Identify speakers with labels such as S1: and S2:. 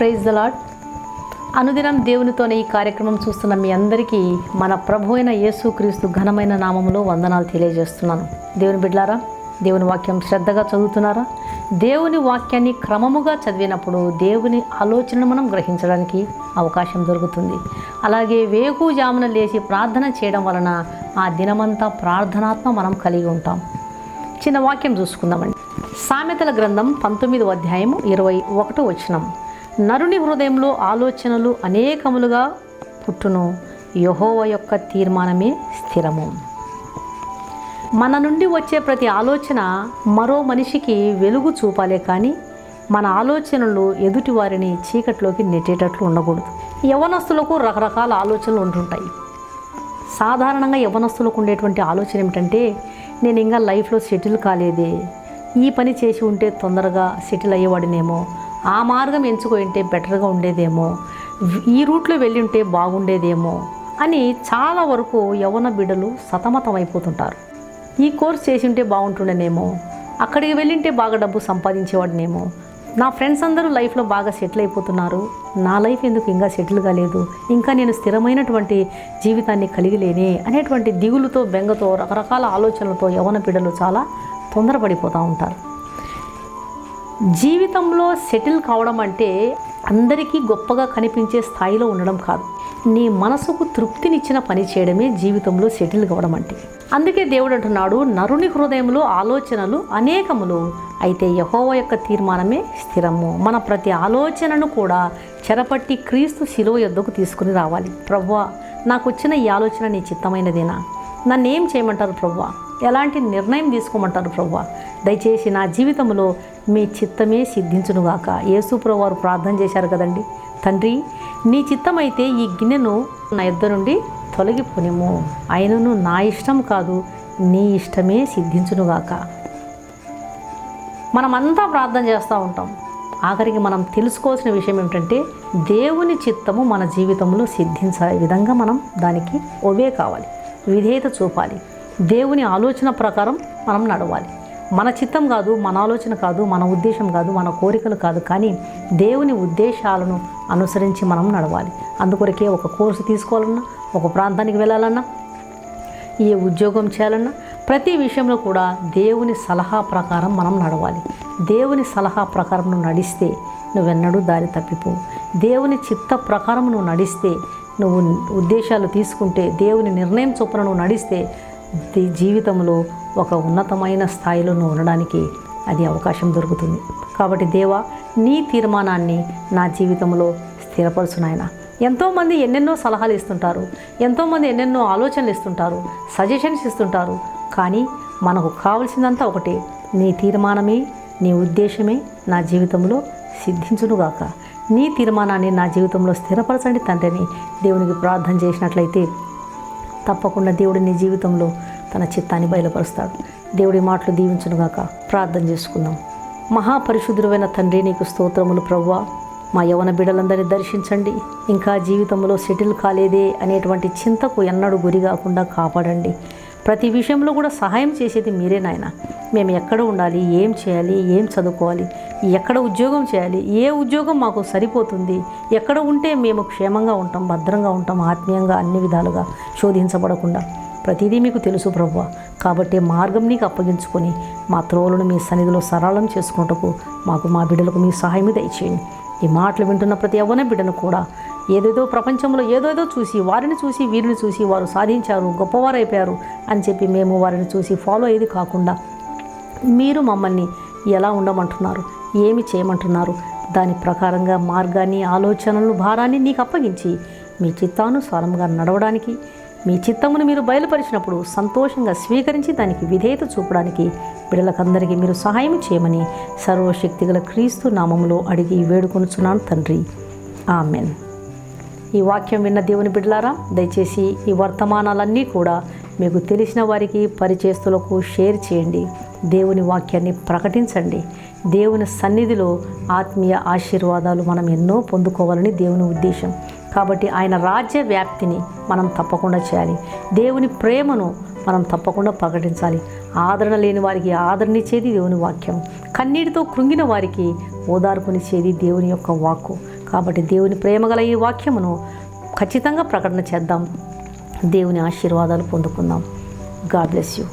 S1: Praise the lord అనుదినం దేవునితోనే ఈ కార్యక్రమం చూస్తున్న మీ అందరికీ మన ప్రభు అయిన యేసుక్రీస్తు ఘనమైన నామములో వందనాలు తెలియజేస్తున్నాను. దేవుని బిడ్లారా దేవుని వాక్యం శ్రద్ధగా చదువుతున్నారా? దేవుని వాక్యాన్ని క్రమముగా చదివినప్పుడు దేవుని ఆలోచనను మనం గ్రహించడానికి అవకాశం దొరుకుతుంది. అలాగే వేకుజామున లేచి ప్రార్థన చేయడం వలన ఆ దినమంతా ప్రార్థనాత్మ మనం కలిగి ఉంటాం. చిన్న వాక్యం చూసుకుందామండి. సామెతల గ్రంథం పంతొమ్మిదో అధ్యాయం ఇరవై ఒకటో వచ్చినాం నరుని హృదయంలో ఆలోచనలు అనేకములుగా పుట్టును. యహోవ యొక్క తీర్మానమే స్థిరము. మన నుండి వచ్చే ప్రతి ఆలోచన మరో మనిషికి వెలుగు చూపాలే కానీ మన ఆలోచనలు ఎదుటి వారిని చీకట్లోకి నెట్టేటట్లు ఉండకూడదు. యవనస్తులకు రకరకాల ఆలోచనలు ఉంటుంటాయి. సాధారణంగా యవనస్తులకు ఉండేటువంటి ఆలోచన ఏమిటంటే నేను ఇంకా లైఫ్లో సెటిల్ కాలేదే. ఈ పని చేసి ఉంటే తొందరగా సెటిల్ అయ్యేవాడినేమో. ఆ మార్గం ఎంచుకో ఉంటే బెటర్గా ఉండేదేమో. ఈ రూట్లో వెళ్ళి ఉంటే బాగుండేదేమో అని చాలా వరకు యవన బిడ్డలు సతమతం అయిపోతుంటారు. ఈ కోర్స్ చేసి ఉంటే బాగుంటుండేనేమో. అక్కడికి వెళ్ళింటే బాగా డబ్బు సంపాదించేవాడినేమో. నా ఫ్రెండ్స్ అందరూ లైఫ్లో బాగా సెటిల్ అయిపోతున్నారు. నా లైఫ్ ఎందుకు ఇంకా సెటిల్ కాలేదు? ఇంకా నేను స్థిరమైనటువంటి జీవితాన్ని కలిగిలేనే అనేటువంటి దిగులుతో బెంగతో రకరకాల ఆలోచనలతో యవన బిడ్డలు చాలా తొందరపడిపోతూ ఉంటారు. జీవితంలో సెటిల్ కావడం అంటే అందరికీ గొప్పగా కనిపించే స్థాయిలో ఉండడం కాదు. నీ మనసుకు తృప్తినిచ్చిన పని చేయడమే జీవితంలో సెటిల్ కావడం అంటే. అందుకే దేవుడు అంటున్నాడు నరుని హృదయంలో ఆలోచనలు అనేకములు అయితే యహోవ యొక్క తీర్మానమే స్థిరము. మన ప్రతి ఆలోచనను కూడా చెరపట్టి క్రీస్తు శిలువ యొద్దకు తీసుకుని రావాలి. ప్రవ్వా నాకు వచ్చిన ఈ ఆలోచన నీ చిత్తమైనదేనా? నన్ను ఏం చేయమంటారు ప్రవ్వా? ఎలాంటి నిర్ణయం తీసుకోమంటారు ప్రవ్వా? దయచేసి నా జీవితంలో మీ చిత్తమే సిద్ధించునుగాక. యేసుప్రభు వారు ప్రార్థన చేశారు కదండి. తండ్రి నీ చిత్తమైతే ఈ గిన్నెను నా ఇద్దరు నుండి తొలగిపోనేము ఆయనను నా ఇష్టం కాదు నీ ఇష్టమే సిద్ధించునుగాక. మనమంతా ప్రార్థన చేస్తూ ఉంటాం. ఆఖరికి మనం తెలుసుకోవాల్సిన విషయం ఏమిటంటే దేవుని చిత్తము మన జీవితంలో సిద్ధించే విధంగా మనం దానికి ఒవే కావాలి. విధేయత చూపాలి. దేవుని ఆలోచన ప్రకారం మనం నడవాలి. మన చిత్తం కాదు మన ఆలోచన కాదు మన ఉద్దేశం కాదు మన కోరికలు కాదు కానీ దేవుని ఉద్దేశాలను అనుసరించి మనం నడవాలి. అందుకొరకే ఒక కోర్సు తీసుకోవాలన్నా ఒక ప్రాంతానికి వెళ్ళాలన్నా ఏ ఉద్యోగం చేయాలన్నా ప్రతి విషయంలో కూడా దేవుని సలహా ప్రకారం మనం నడవాలి. దేవుని సలహా ప్రకారం నువ్వు నడిస్తే నువ్వెన్నడూ దారి తప్పిపోవు దేవుని చిత్త ప్రకారం నువ్వు నడిస్తే నువ్వు ఉద్దేశాలు తీసుకుంటే దేవుని నిర్ణయం చొప్పున నువ్వు నడిస్తే జీవితంలో ఒక ఉన్నతమైన స్థాయిలో నువ్వు ఉండడానికి అది అవకాశం దొరుకుతుంది. కాబట్టి దేవా నీ తీర్మానాన్ని నా జీవితంలో స్థిరపరచునాయన ఎంతోమంది ఎన్నెన్నో సలహాలు ఇస్తుంటారు ఎంతోమంది ఎన్నెన్నో ఆలోచనలు ఇస్తుంటారు సజెషన్స్ ఇస్తుంటారు కానీ మనకు కావలసిందంతా ఒకటే నీ తీర్మానమే నీ ఉద్దేశమే నా జీవితంలో సిద్ధించునుగాక. నీ తీర్మానాన్ని నా జీవితంలో స్థిరపరచండి తండ్రిని. దేవునికి ప్రార్థన చేసినట్లయితే తప్పకుండా దేవుడు నీ జీవితంలో తన చిత్తాన్ని బయలుపరుస్తాడు. దేవుడి మాటలు దీవించునుగాక ప్రార్థన చేసుకుందాం. మహాపరిశుద్ధుడైన తండ్రి నీకు స్తోత్రములు ప్రవ్వా. మా యవన బిడ్డలందరినీ దర్శించండి. ఇంకా జీవితంలో సెటిల్ కాలేదే అనేటువంటి చింతకు ఎన్నడూ గురి కాకుండా కాపాడండి. ప్రతి విషయంలో కూడా సహాయం చేసేది మీరే నాయన. మేము ఎక్కడ ఉండాలి ఏం చేయాలి ఏం చదువుకోవాలి ఎక్కడ ఉద్యోగం చేయాలి? ఏ ఉద్యోగం మాకు సరిపోతుంది? ఎక్కడ ఉంటే మేము క్షేమంగా ఉంటాం భద్రంగా ఉంటాం ఆత్మీయంగా అన్ని విధాలుగా శోధించబడకుండా? ప్రతిదీ మీకు తెలుసు ప్రభు కాబట్టి మార్గం నీకు అప్పగించుకొని మా త్రోలను మీ సన్నిధిలో సరళం చేసుకుంటకు మాకు మా బిడ్డలకు మీ సహాయం దయచేయండి ఈ మాటలు వింటున్న ప్రతి యవ్వన బిడ్డను కూడా ఏదేదో ప్రపంచంలో ఏదేదో చూసి వారిని చూసి వీరిని చూసి వారు సాధించారు గొప్పవారైపోయారు అని చెప్పి మేము వారిని చూసి ఫాలో అయ్యేది కాకుండా మీరు మమ్మల్ని ఎలా ఉండమంటున్నారు? ఏమి చేయమంటున్నారు? దాని ప్రకారంగా మార్గాన్ని ఆలోచనలను భారాన్ని నీకు అప్పగించి మీ చిత్తానుసారంగా నడవడానికి మీ చిత్తమును మీరు బయలుపరిచినప్పుడు సంతోషంగా స్వీకరించి దానికి విధేయత చూపడానికి బిడ్డలకందరికీ మీరు సహాయం చేయమని సర్వశక్తిగల క్రీస్తు నామములో అడిగి వేడుకొనుచున్నాను తండ్రి. ఆమెన్. ఈ వాక్యం విన్న దేవుని బిడ్డలారా దయచేసి ఈ వర్తమానాలన్నీ కూడా మీకు తెలిసిన వారికి పరిచేస్తులకు షేర్ చేయండి. దేవుని వాక్యాన్ని ప్రకటించండి. దేవుని సన్నిధిలో ఆత్మీయ ఆశీర్వాదాలు మనం ఎన్నో పొందుకోవాలని దేవుని ఉద్దేశం. కాబట్టి ఆయన రాజ్య వ్యాప్తిని మనం తప్పకుండా చేయాలి. దేవుని ప్రేమను మనం తప్పకుండా ప్రకటించాలి. ఆదరణ లేని వారికి ఆదరణిచ్చేది దేవుని వాక్యం. కన్నీటితో కృంగిన వారికి ఓదార్పునిచ్చేది దేవుని యొక్క వాక్కు. కాబట్టి దేవుని ప్రేమగల ఈ వాక్యమును ఖచ్చితంగా ప్రకటన చేద్దాం. దేవుని ఆశీర్వాదాలు పొందుకుందాం. God bless you